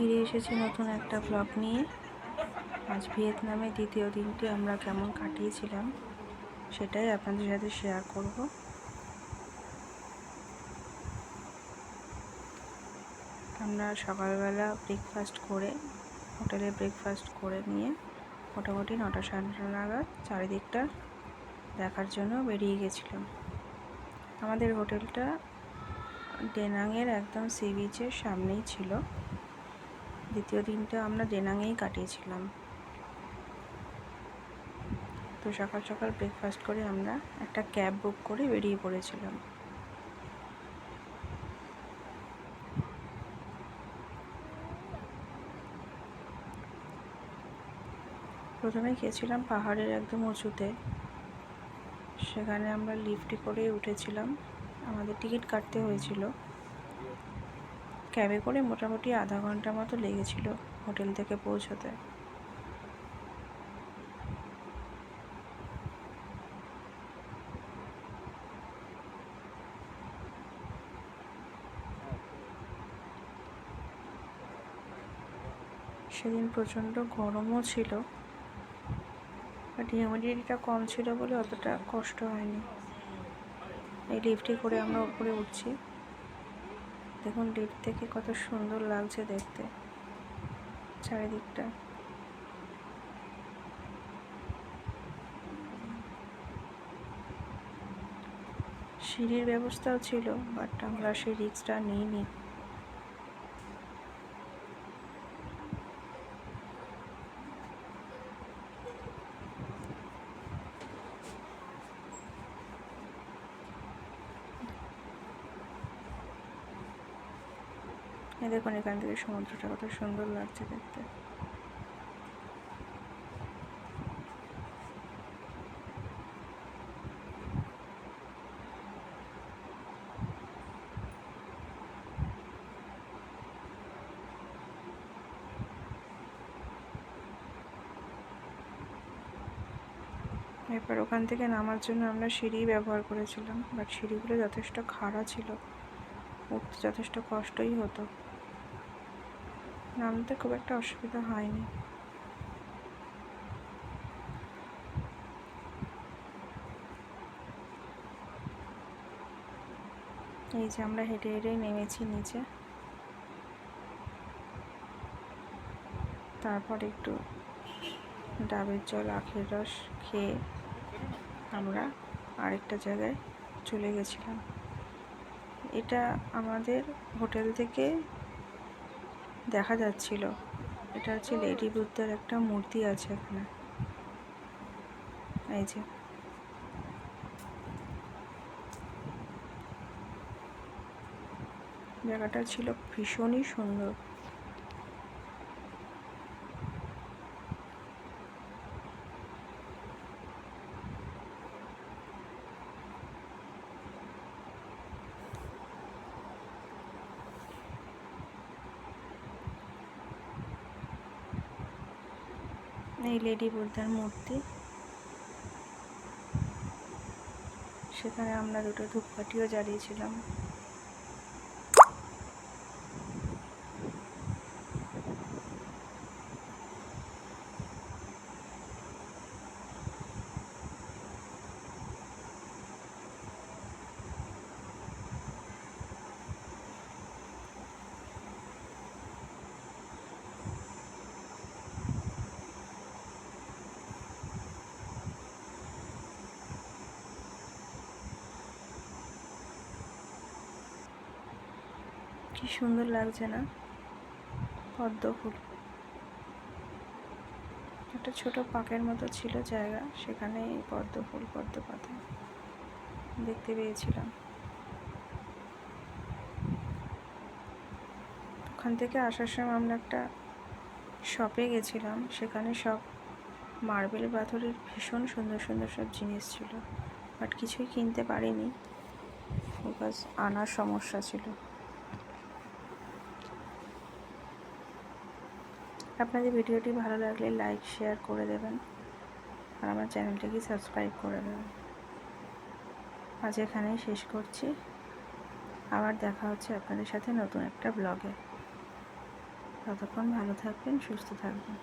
ফিরে এসেছি নতুন একটা ব্লগ নিয়ে। আজ ভিয়েতনামে দ্বিতীয় দিনটি আমরা কেমন কাটিয়েছিলাম, সেটাই আপনাদের সাথে শেয়ার করব। আমরা সকালবেলা ব্রেকফাস্ট করে হোটেলে ব্রেকফাস্ট করে নিয়ে মোটামুটি নটা সাড়ে নটা নাগাদ চারিদিকটা দেখার জন্য বেরিয়ে গেছিলাম। আমাদের হোটেলটা ডেনাংয়ের একদম সি বিচের সামনেই ছিল। দ্বিতীয় দিনটা আমরা ডেনাংয়েই কাটিয়েছিলাম। তো সকাল সকাল ব্রেকফাস্ট করে আমরা একটা ক্যাব বুক করে বেরিয়ে পড়েছিলাম। প্রথমে গেছিলাম পাহাড়ের একদম উঁচুতে। সেখানে আমরা লিফটে করে উঠেছিলাম। আমাদের টিকিট কাটতে হয়েছিল। ক্যাবে করে মোটামুটি আধা ঘণ্টা মতো লেগেছিল হোটেল থেকে পৌঁছতে। সেদিন প্রচণ্ড গরমও ছিল বাট হিউমিডিটিটা কম ছিল বলে অতটা কষ্ট হয়নি। এই লিফটে করে আমরা উপরে উঠছি। দেখুন ডিপ থেকে কত সুন্দর লাগছে দেখতে। চারিদিকটা। সিঁড়ির ব্যবস্থাও ছিল বাট আমরা সেই রিক্সটা নিইনি। দেখুন, এখান থেকে সমুদ্রটা কত সুন্দর লাগছে দেখতে। এরপর ওখান থেকে নামার জন্য আমরা সিঁড়ি ব্যবহার করেছিলাম বাট সিঁড়িগুলো যথেষ্ট খাড়া ছিল। উঠতে যথেষ্ট কষ্টই হতো। নামতে খুব একটা অসুবিধা হয়নি। এই যে আমরা হেঁটে হেঁটেই নেমেছি নিচে। তারপর একটু ডাবের জল, আখের রস খেয়ে আমরা আরেকটা জায়গায় চলে গেছিলাম। এটা আমাদের হোটেল থেকে দেখা যাচ্ছিল। এটা হচ্ছে লেডি বুদ্ধের একটা মূর্তি আছে এখানে। এই যে। জায়গাটা ছিল ভীষণই সুন্দর। এই লেডি বুদ্ধার মূর্তি। সেখানে আমরা দুটো ধূপকাঠিও জ্বালিয়েছিলাম। কি সুন্দর লাগছে না? পদ্ম ফুল। একটা ছোট পাকের মতো ছিল জায়গা সেখানে পদ্ম ফুল, পদ্ম পাতা দেখতে পেয়েছিলাম। ওখান থেকে আসার সময় আমরা একটা শপে গেছিলাম, সেখানে সব মার্বেল পাথরের ভীষণ সুন্দর সুন্দর সব জিনিস ছিল, বাট কিছুই কিনতে পারিনি বিকজ আনার সমস্যা ছিল। আপনাদের ভিডিওটি ভালো লাগলে লাইক, শেয়ার করে দেবেন। আর আমার চ্যানেলটিকে সাবস্ক্রাইব করে দেবেন। আজ এখানেই শেষ করছি। আবার দেখা হচ্ছে আপনাদের সাথে নতুন একটা ব্লগে। ততক্ষণ ভালো থাকবেন, সুস্থ থাকবেন।